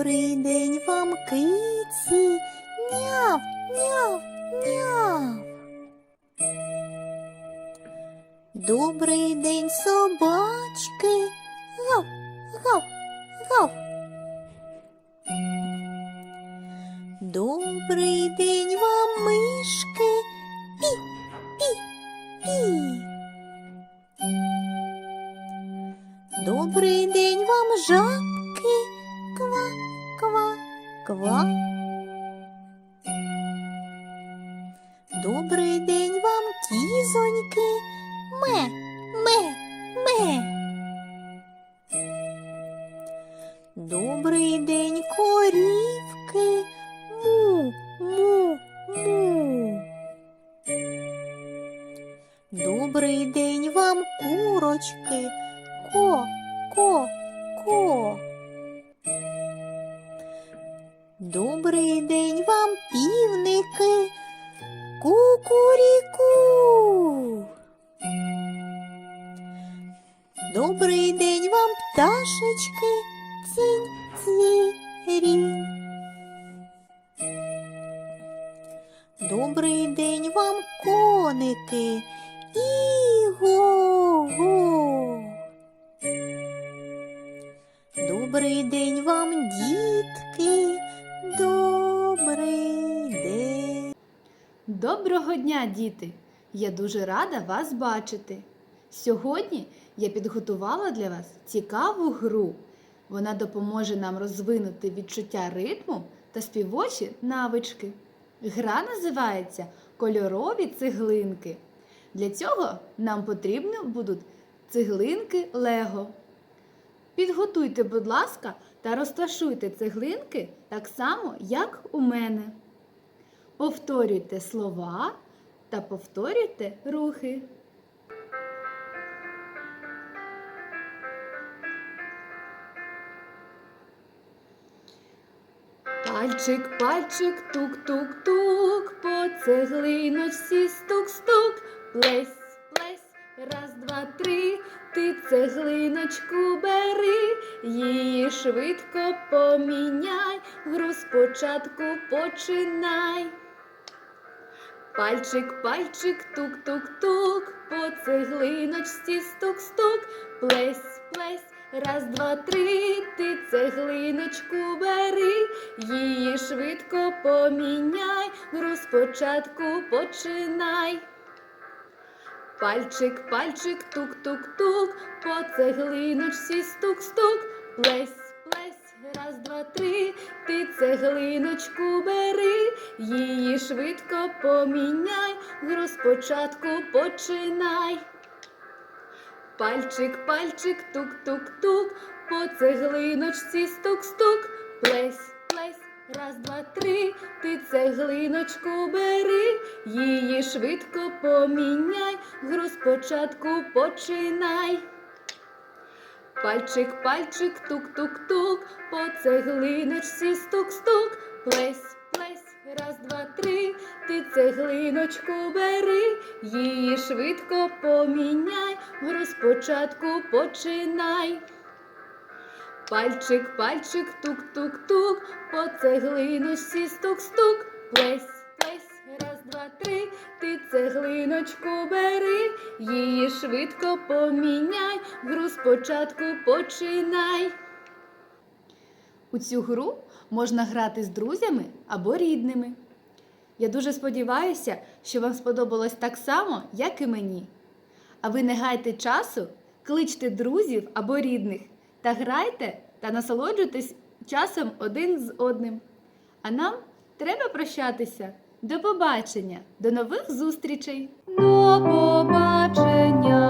Добрий день вам, киці. Няв, няв, няв. Добрий день, собачки. Гав, гав, гав. Добрий день вам, мишки. Пі, пі, пі. Добрий день вам, жабки. Ква. Добрий день вам, кізоньки. Ме, ме, ме. Добрий день, корівки. Му, му, му. Добрий день вам, курочки. Ко, ко, ко. Добрий день вам, півники. Кукуріку. Добрий день вам, пташечки. Цінь, цвірінь. Добрий день вам, коники. Іго-го. Добрий день вам, дітки. Доброго дня, діти! Я дуже рада вас бачити. Сьогодні я підготувала для вас цікаву гру. Вона допоможе нам розвинути відчуття ритму та співочі навички. Гра називається Кольорові цеглинки. Для цього нам потрібні будуть цеглинки Лего. Підготуйте, будь ласка, та розташуйте цеглинки так само, як у мене. Повторюйте слова та повторюйте рухи. Пальчик, пальчик, тук-тук-тук, по цеглиночці стук-стук, плесь, плесь, раз, два, три, ти цеглиночку бери, її швидко поміняй, гру спочатку починай. Пальчик, пальчик, тук-тук-тук, по цеглиночці стук-стук, плесь, плесь, раз, два, три, ти цеглиночку бери, її швидко поміняй, гру спочатку починай. Пальчик, пальчик, тук-тук-тук, по цеглиночці стук-стук, плесь, плесь, раз, два, три, ти цеглиночку бери, її швидко поміняй, гру спочатку починай. Пальчик, пальчик, тук-тук-тук, по цеглиночці стук-стук, плесь, плесь, раз, два, три, ти цеглиночку бери, її швидко поміняй, гру спочатку починай. Пальчик, пальчик, тук-тук-тук, по цеглиночці стук-стук, плесь, плесь, раз, два, три, ти цеглиночку бери, її швидко поміняй, гру спочатку починай. Пальчик, пальчик, тук-тук-тук, по цеглиночці стук-стук, плесь, плесь, раз, два, три, ти цеглиночку бери, її швидко поміняй, гру спочатку починай. У цю гру можна грати з друзями або рідними. Я дуже сподіваюся, що вам сподобалось так само, як і мені. А ви не гайте часу, кличте друзів або рідних та грайте та насолоджуйтесь часом один з одним. А нам треба прощатися. До побачення, до нових зустрічей. До побачення!